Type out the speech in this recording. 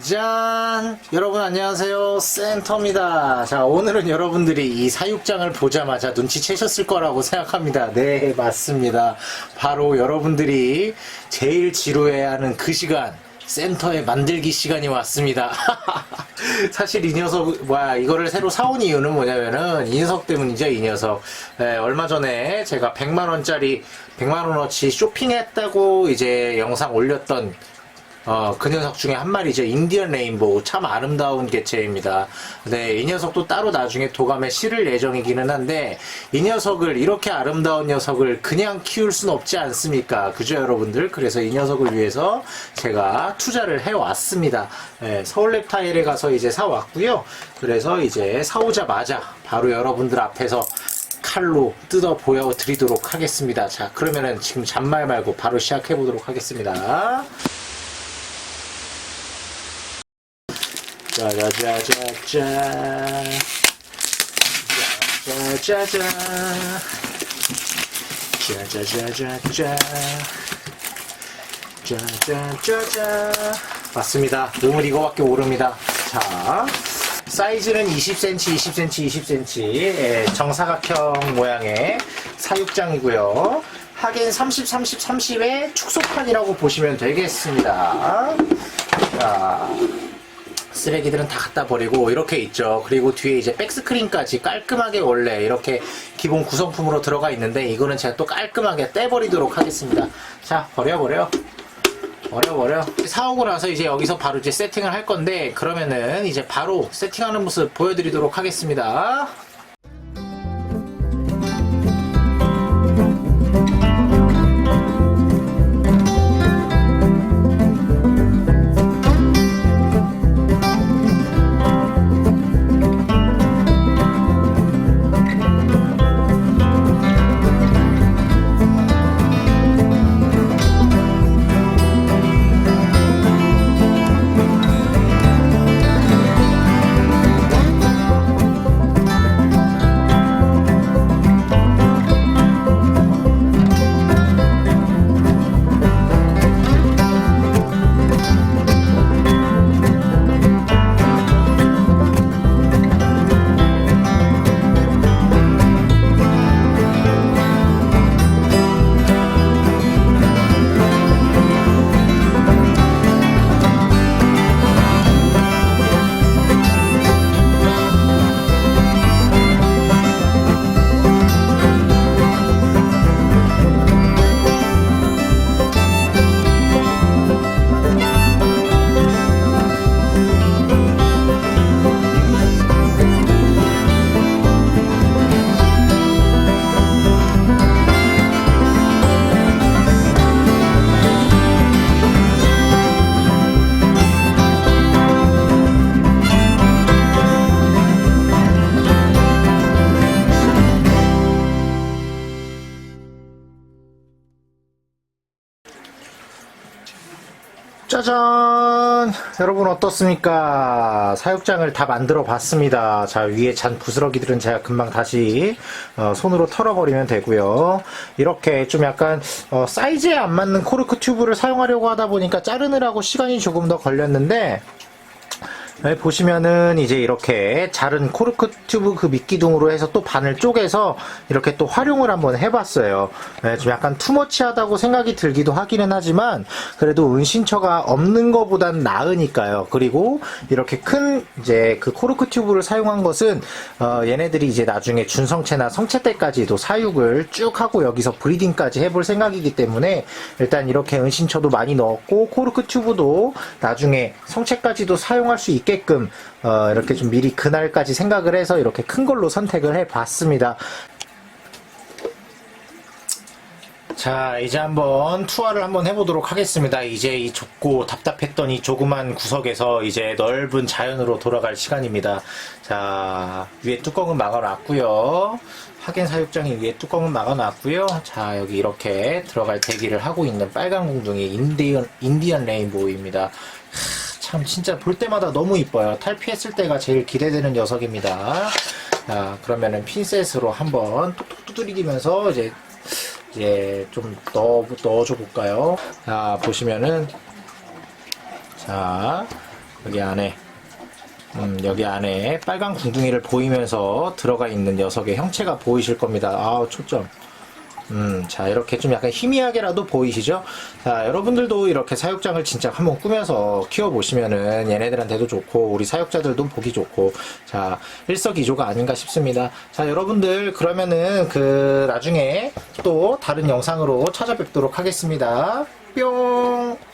짠! 여러분 안녕하세요. 센터입니다. 자, 오늘은 여러분들이 이 사육장을 보자마자 눈치채셨을 거라고 생각합니다. 네, 맞습니다. 바로 여러분들이 제일 지루해하는 그 시간. 센터의 만들기 시간이 왔습니다. 사실 이 녀석, 뭐야, 이거를 새로 사온 이유는 뭐냐면은, 이 녀석 때문이죠, 이 녀석. 예, 얼마 전에 제가 100만원짜리, 100만원어치 쇼핑했다고 이제 영상 올렸던 어, 그 녀석 중에 한 마리죠. 인디언 레인보우. 참 아름다운 개체입니다. 네, 이 녀석도 따로 나중에 도감에 실을 예정이기는 한데, 이 녀석을, 이렇게 아름다운 녀석을 그냥 키울 순 없지 않습니까? 그죠, 여러분들? 그래서 이 녀석을 위해서 제가 투자를 해왔습니다. 네, 서울랩타일에 가서 이제 사왔고요. 그래서 이제 사오자마자 바로 여러분들 앞에서 칼로 뜯어 보여 드리도록 하겠습니다. 자, 그러면은 지금 잔말 말고 바로 시작해 보도록 하겠습니다. 짜자자자자 짜자자자 짜자자자자 짜자자자 맞습니다. 몸을 이거밖에 모릅니다. 자 사이즈는 20cm, 20cm, 20cm 예, 정사각형 모양의 사육장이고요. 하겐 30, 30, 30의 축소판이라고 보시면 되겠습니다. 자, 쓰레기들은 다 갖다 버리고 이렇게 있죠. 그리고 뒤에 이제 백스크린까지 깔끔하게 원래 이렇게 기본 구성품으로 들어가 있는데 이거는 제가 또 깔끔하게 떼버리도록 하겠습니다. 자, 버려버려. 버려버려. 사오고 나서 이제 여기서 바로 이제 세팅을 할 건데 그러면은 이제 바로 세팅하는 모습 보여드리도록 하겠습니다. 짜잔! 여러분 어떻습니까? 사육장을 다 만들어 봤습니다. 자, 위에 잔 부스러기들은 제가 금방 다시 어, 손으로 털어버리면 되고요. 이렇게 좀 약간 어, 사이즈에 안 맞는 코르크 튜브를 사용하려고 하다 보니까 자르느라고 시간이 조금 더 걸렸는데 네, 보시면은 이제 이렇게 자른 코르크 튜브 그 미끼둥으로 해서 또 바늘 쪼개서 이렇게 또 활용을 한번 해봤어요. 네, 좀 약간 투머치하다고 생각이 들기도 하기는 하지만 그래도 은신처가 없는 것보단 나으니까요. 그리고 이렇게 큰 이제 그 코르크 튜브를 사용한 것은 어, 얘네들이 이제 나중에 준성체나 성체 때까지도 사육을 쭉 하고 여기서 브리딩까지 해볼 생각이기 때문에 일단 이렇게 은신처도 많이 넣었고 코르크 튜브도 나중에 성체까지도 사용할 수 있게 끔 어, 이렇게 좀 미리 그날까지 생각을 해서 이렇게 큰 걸로 선택을 해봤습니다. 자, 이제 한번 투어를 한번 해보도록 하겠습니다. 이제 이 좁고 답답했던 이 조그만 구석에서 이제 넓은 자연으로 돌아갈 시간입니다. 자, 위에 뚜껑은 막아놨고요. 하겐 사육장이 위에 뚜껑은 막아놨고요. 자, 여기 이렇게 들어갈 대기를 하고 있는 빨간 공둥이 인디언, 인디언 레인보우입니다. 하, 참 진짜 볼 때마다 너무 이뻐요. 탈피했을 때가 제일 기대되는 녀석입니다. 자, 그러면은 핀셋으로 한번 톡톡 두드리면서 이제 이제 좀 넣어, 넣어줘 볼까요? 자, 보시면은, 자, 여기 안에 음, 여기 안에 빨간 궁둥이를 보이면서 들어가 있는 녀석의 형체가 보이실 겁니다. 아우 초점. 음, 자, 이렇게 좀 약간 희미하게라도 보이시죠? 자, 여러분들도 이렇게 사육장을 진짜 한번 꾸며서 키워보시면은 얘네들한테도 좋고, 우리 사육자들도 보기 좋고, 자, 일석이조가 아닌가 싶습니다. 자, 여러분들, 그러면은 그, 나중에 또 다른 영상으로 찾아뵙도록 하겠습니다. 뿅!